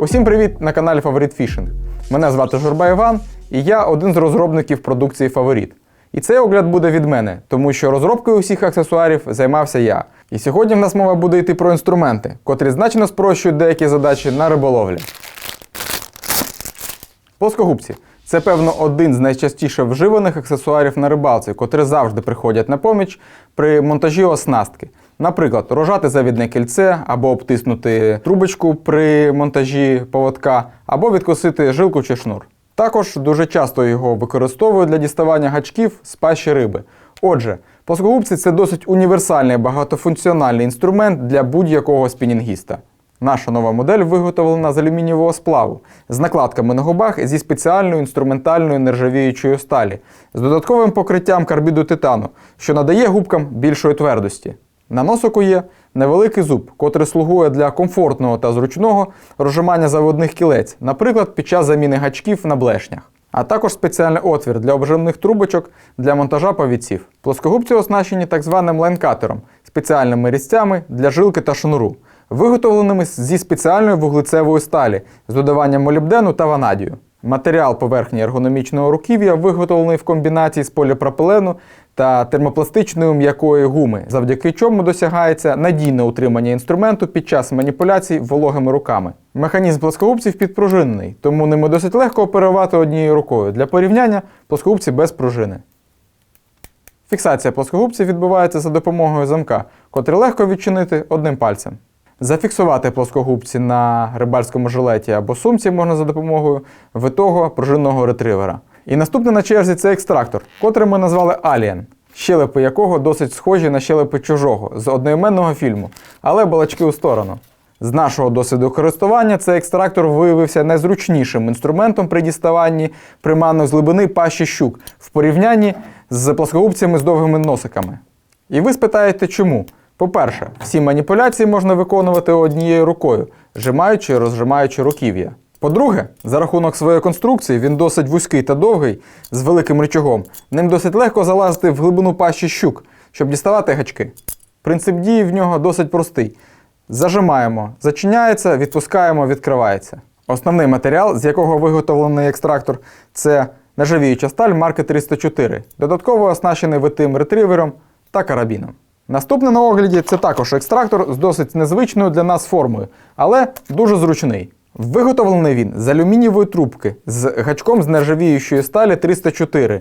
Усім привіт на каналі Фаворит Фішинг. Мене звати Журба Іван, і я один з розробників продукції Фаворит. І цей огляд буде від мене, тому що розробкою усіх аксесуарів займався я. І сьогодні в нас мова буде йти про інструменти, котрі значно спрощують деякі задачі на риболовлі. Плоскогубці це, певно, один з найчастіше вживаних аксесуарів на рибалці, котрі завжди приходять на поміч при монтажі оснастки. Наприклад, рожати завідне кільце, або обтиснути трубочку при монтажі поводка, або відкосити жилку чи шнур. Також дуже часто його використовують для діставання гачків з пащі риби. Отже, плоскогубці це досить універсальний багатофункціональний інструмент для будь-якого спінінгіста. Наша нова модель виготовлена з алюмінієвого сплаву, з накладками на губах зі спеціальною інструментальною нержавіючої сталі, з додатковим покриттям карбіду титану, що надає губкам більшої твердості. На носику є невеликий зуб, котрий слугує для комфортного та зручного розжимання заводних кілець, наприклад, під час заміни гачків на блешнях. А також спеціальний отвір для обжимних трубочок для монтажа повідців. Плоскогубці оснащені так званим лайнкатером, спеціальними різцями для жилки та шнуру, виготовленими зі спеціальної вуглецевої сталі з додаванням молібдену та ванадію. Матеріал поверхні ергономічного руків'я виготовлений в комбінації з поліпропилену та термопластичної м'якої гуми, завдяки чому досягається надійне утримання інструменту під час маніпуляцій вологими руками. Механізм плоскогубців підпружинений, тому ними досить легко оперувати однією рукою. Для порівняння плоскогубці без пружини. Фіксація плоскогубців відбувається за допомогою замка, котрий легко відчинити одним пальцем. Зафіксувати плоскогубці на рибальському жилеті або сумці можна за допомогою витого пружинного ретривера. І наступний на черзі це екстрактор, котрий ми назвали Alien, щелепи якого досить схожі на щелепи чужого з одноіменного фільму, але балачки у сторону. З нашого досвіду користування цей екстрактор виявився найзручнішим інструментом при діставанні приманок з глибини пащі щук в порівнянні з плоскогубцями з довгими носиками. І ви спитаєте, чому? По-перше, всі маніпуляції можна виконувати однією рукою, зжимаючи і розжимаючи руків'я. По-друге, за рахунок своєї конструкції він досить вузький та довгий, з великим рычагом. Ним досить легко залазити в глибину пащі щук, щоб діставати гачки. Принцип дії в нього досить простий. Зажимаємо, зачиняється, відпускаємо, відкривається. Основний матеріал, з якого виготовлений екстрактор, це нержавіюча сталь марки 304, додатково оснащений витим ретривером та карабіном. Наступний на огляді це також екстрактор з досить незвичною для нас формою, але дуже зручний. Виготовлений він з алюмінієвої трубки з гачком з нержавіючої сталі 304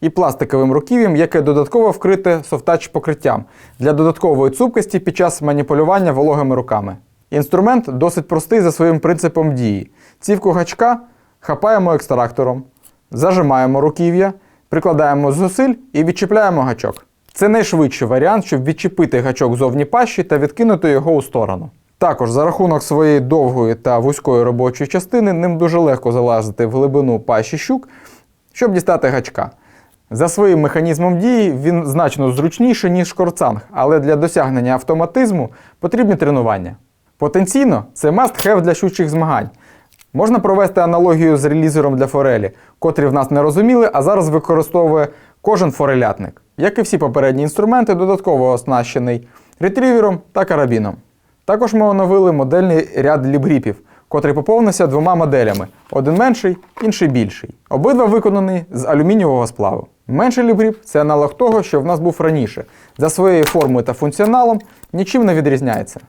і пластиковим руків'ям, яке додатково вкрите софтач покриттям для додаткової цупкості під час маніпулювання вологими руками. Інструмент досить простий за своїм принципом дії. Цівку гачка хапаємо екстрактором, зажимаємо руків'я, прикладаємо зусиль і відчіпляємо гачок. Це найшвидший варіант, щоб відчепити гачок зовні пащі та відкинути його у сторону. Також за рахунок своєї довгої та вузької робочої частини ним дуже легко залазити в глибину пащі щук, щоб дістати гачка. За своїм механізмом дії він значно зручніший, ніж шкорцанг, але для досягнення автоматизму потрібні тренування. Потенційно це must-have для щучих змагань. Можна провести аналогію з релізером для форелі, котрі в нас не розуміли, а зараз використовує кожен форелятник. Як і всі попередні інструменти, додатково оснащений ретрівером та карабіном. Також ми оновили модельний ряд лібріпів, котрий поповнився двома моделями: один менший, інший більший. Обидва виконані з алюмінієвого сплаву. Менший лібріп це аналог того, що в нас був раніше. За своєю формою та функціоналом нічим не відрізняється.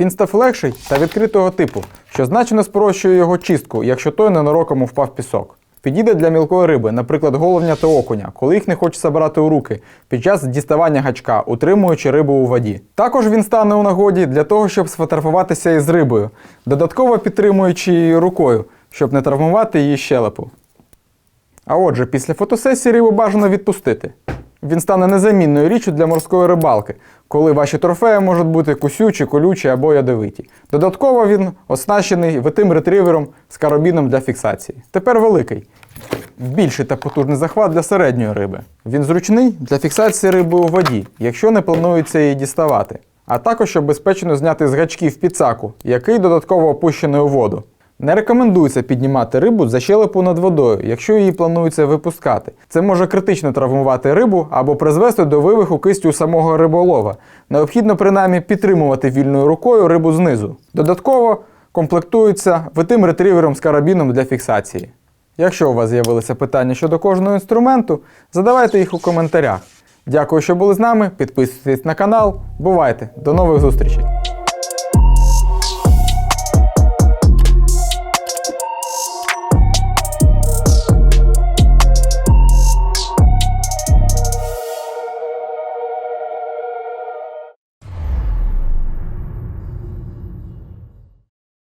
Він став легший та відкритого типу, що значно спрощує його чистку, якщо той ненароком впав пісок. Підійде для мілкої риби, наприклад, головня та окуня, коли їх не хочеться брати у руки під час діставання гачка, утримуючи рибу у воді. Також він стане у нагоді для того, щоб сфотографуватися із рибою, додатково підтримуючи її рукою, щоб не травмувати її щелепу. А отже, після фотосесії рибу бажано відпустити. Він стане незамінною річчю для морської рибалки, коли ваші трофеї можуть бути кусючі, колючі або ядовиті. Додатково він оснащений витим ретривером з карабіном для фіксації. Тепер великий. Більший та потужний захват для середньої риби. Він зручний для фіксації риби у воді, якщо не планується її діставати. А також щоб безпечно зняти з гачків підсаку, який додатково опущений у воду. Не рекомендується піднімати рибу за щелепу над водою, якщо її планується випускати. Це може критично травмувати рибу або призвести до вивиху кистю самого риболова. Необхідно принаймні підтримувати вільною рукою рибу знизу. Додатково, комплектуються витим ретривером з карабіном для фіксації. Якщо у вас з'явилися питання щодо кожного інструменту, задавайте їх у коментарях. Дякую, що були з нами. Підписуйтесь на канал. Бувайте! До нових зустрічей!